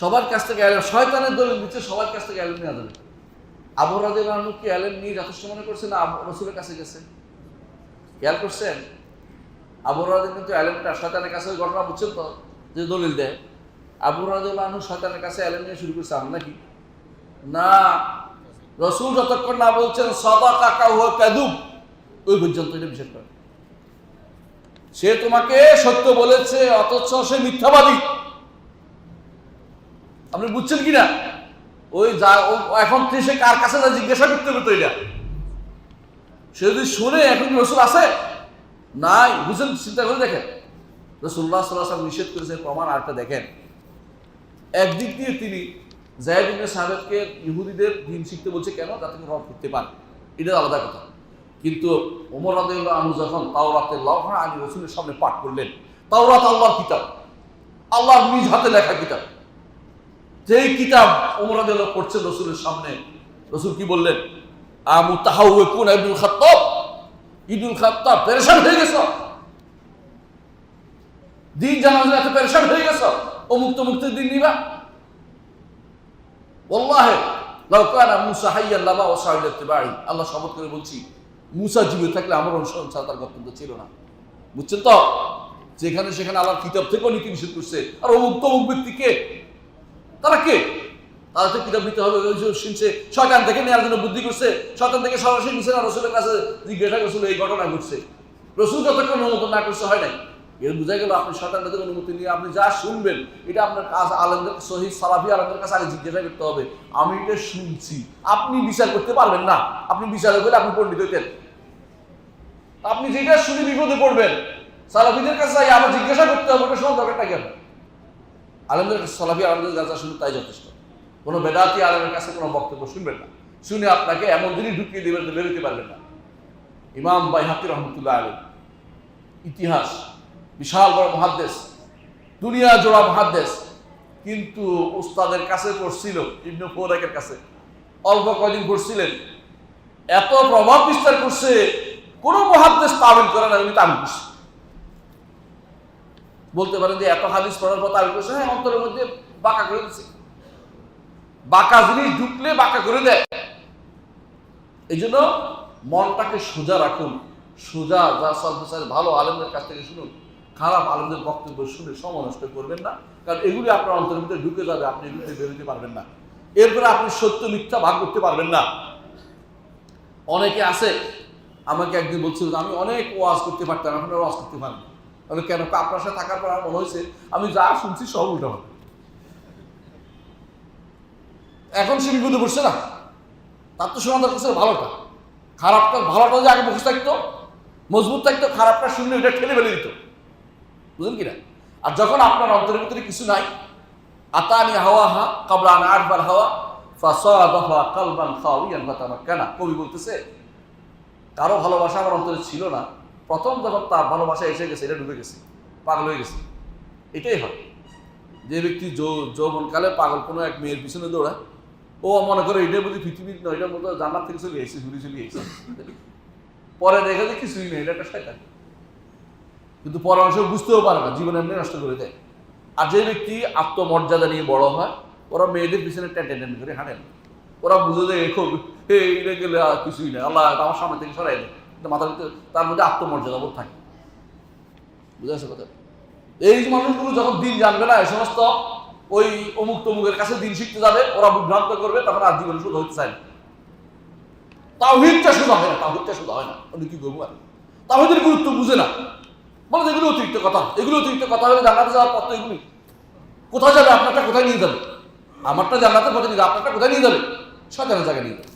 সবার কাছ থেকে এলেন শয়তানের দলিল দিচ্ছে সবার কাছ থেকে এলেন নেওয়া যাবে। আবু রাজের আনু কি এলেন নিয়ে যথেষ্ট মনে করছে না রসুলের কাছে গেছে? খেয়াল করছেন? আবু কিন্তু এলেনটা শয়তানের কাছে ঘটনা বুঝছেন তো, যে দলিল দেয়। আবু রাজুল আনু শয়তানের কাছে এলেন নিয়ে শুরু করছে, আমরা নাকি না। রসুল যতক্ষণ না বলছেন সদা কাকা হুয়া কাদুব ওই পর্যন্ত এটা বিশ্বাস করে। সে তোমাকে সত্য বলেছে, অথচ সে মিথ্যাবাদী। আপনি বুঝছেন কি না ওই যা এখন সে কার কাছে যা জিজ্ঞাসা করতে হবে তো এটা। সে যদি শুনে এখন কি রসুল আছে? নাই বুঝছেন চিন্তা করে দেখেন। রসুল্লাহ সাল্লাহ নিষেধ করেছে প্রমাণ আরেকটা দেখেন। একদিক দিয়ে তিনি জায়দিনে সাহেবকে ইহুদিদের দিন শিখতে বলছে, কেন? যাতে করে রব করতে পারে এটা আলাদা কথা। কিন্তু ওমর রাদিউল্লাহ আনু যখন তাওরাতে লহা আলী রসুলের সামনে পাঠ করলেন, তাওরাত আল্লাহর কিতাব, আল্লাহর নিজ হাতে লেখা কিতাব যেই কিতাব রাদিউল্লাহ পড়ছেন রসুলের সামনে, রসুল কি বললেন? আমু তাহাউ কোন পেরেশান হয়ে গেছ। দিন এত পেরেশান হয়ে গেছ। দিন নিবা। মুসা হাইয়ান লামা ও সাহিল বাড়ি আল্লাহ শপথ করে বলছি, মুসা জীবিত থাকলে আমার অনুসরণ ছাড়া তার গন্তব্য ছিল না। বুঝছেন তো? যেখানে সেখানে আল্লাহ কিতাব থেকেও নীতি নিষেধ করছে। আর অমুক তমুক ব্যক্তি কে তারা কে? তারা তো কিতাব নিতে হবে শুনছে, শয়তান থেকে নেওয়ার জন্য বুদ্ধি করছে, শয়তান থেকে সরাসরি নিছে না, রসুলের কাছে জিজ্ঞাসা করছিল, এই ঘটনা ঘটছে। রসুল যতক্ষণ অনুমোদন না করছে, হয় নাই? এর বোঝা গেল আপনি শয়তান থেকে অনুমতি নিয়ে আপনি যা শুনবেন, এটা আপনার কাজ আলমদের শহীদ সালাফি আলমদের কাছে আগে জিজ্ঞাসা করতে হবে। আমি এটা শুনছি। আপনি বিচার করতে পারবেন না। আপনি বিচার করলে আপনি পণ্ডিত হইতেন। আপনি যেটা শুনে বিপদে পড়বেন, সালাফিদের কাছে আবার জিজ্ঞাসা করতে হবে, ওটা শোনার দরকারটা কেন? আলমদের কাছে সালাফি আলমদের কাছে শুনে তাই যথেষ্ট। কোনো বেদাতি আলমের কাছে কোনো বক্তব্য শুনবেন না। শুনে আপনাকে এমন দিনই ঢুকিয়ে দেবেন যে বেরোতে পারবেন না। ইমাম বাইহাকি রহমতুল্লাহ আলী, ইতিহাস, বিশাল বড় মহাদ্দেশ, দুনিয়া জোড়া মহাদ্দেশ, কিন্তু উস্তাদের কাছে পড়ছিল, ইবনু ফৌরাকের কাছে। অল্প কয়দিন পড়ছিলেন। এত প্রভাব বিস্তার করছে, কোনো মহাদ্দেশ তামিল করে না উনি তামিল করছে। বলতে পারেন যে এত হাদিস পড়ার পর করছে হ্যাঁ অন্তরের মধ্যে বাঁকা করে দিচ্ছে বাঁকা জিনিস ঢুকলে বাঁকা করে দেয়। এই জন্য মনটাকে সোজা রাখুন। সোজা যা সর্বসার ভালো আলেমদের কাছ থেকে শুনুন, খারাপ আলেমদের বক্তব্য শুনে সময় নষ্ট করবেন না, কারণ এগুলি আপনার অন্তরের মধ্যে ঢুকে যাবে, আপনি এগুলিতে বেরোতে পারবেন না। এরপরে আপনি সত্য মিথ্যা ভাগ করতে পারবেন না। অনেকে আছে, আমাকে একদিন বলছিল আমি অনেক ওয়াজ করতে পারতাম, এখন ওয়াজ করতে পারি তাহলে কেন আপনার সাথে থাকার পর আমার মনে হয়েছে, আমি যা শুনছি সব উল্টা হবে এখন সে বিপদে পড়ছে না। তার তো শোনা দরকার ভালোটা। খারাপটা, ভালোটা যে আগে মুখে থাকতো, মজবুত থাকতো, খারাপটা শুনলে ওইটা ঠেলে ফেলে দিত। বুঝলেন কিনা আর যখন আপনার অন্তরের ভিতরে কিছু নাই, আতানি হাওয়া হা কাবলান আটবার হাওয়া ফাসাদাফা কালবান কবি বলতেছে, কারও ভালোবাসা আমার অন্তরে ছিল না প্রথম যখন তার ভালোবাসা এসে গেছে, এটা ডুবে গেছে, পাগল হয়ে গেছে। এটাই হয়। যে ব্যক্তি যৌবনকালে পাগল, কোনো এক মেয়ের পিছনে দৌড়ায়, ও মনে করে এটা বুঝি পৃথিবীর নয় এটার মতো জান্নাত থেকে চলে এসেছে ঘুরে চলে এসেছে। পরে দেখা যে কিছুই নেই, এটা একটা শয়তান। কিন্তু পরে পরামর্শ বুঝতেও পারে না, জীবন এমনি নষ্ট করে দেয়। আর যে ব্যক্তি আত্মমর্যাদা নিয়ে বড় হয়, ওরা মেয়েদের পিছনে টেন টেন করে হাঁটে না ওরা বুঝে যে খুব এইটা গেলে আর কিছুই নেই। আল্লাহ, আমার সামনে থেকে সরাই দেয় মাথার ভিতরে তার মধ্যে আত্মমর্যাদা বোধ থাকে। বুঝে আসে কথা এই মানুষগুলো যখন দিন জানবে না, এই সমস্ত ওই অমুক তমুকের কাছে দিন শিখতে যাবে, ওরা বিভ্রান্ত করবে, তখন আর জীবনে শুধু হতে চায় না। তাওহিদটা শুধু হয় না তাও তাওহিদটা শুধু হয় না। আমি কি করব আর? তাও তাওহিদের গুরুত্ব বুঝে না। বলে এগুলো অতিরিক্ত কথা। এগুলো অতিরিক্ত কথা হলে জানাতে যাওয়ার পথ এগুলি কোথায় যাবে আপনারটা, কোথায় নিয়ে যাবে? আমারটা জানাতে পথে নিয়ে যাবে, আপনারটা কোথায় নিয়ে যাবে? শয়তানের জায়গায় নিয়ে যাবে।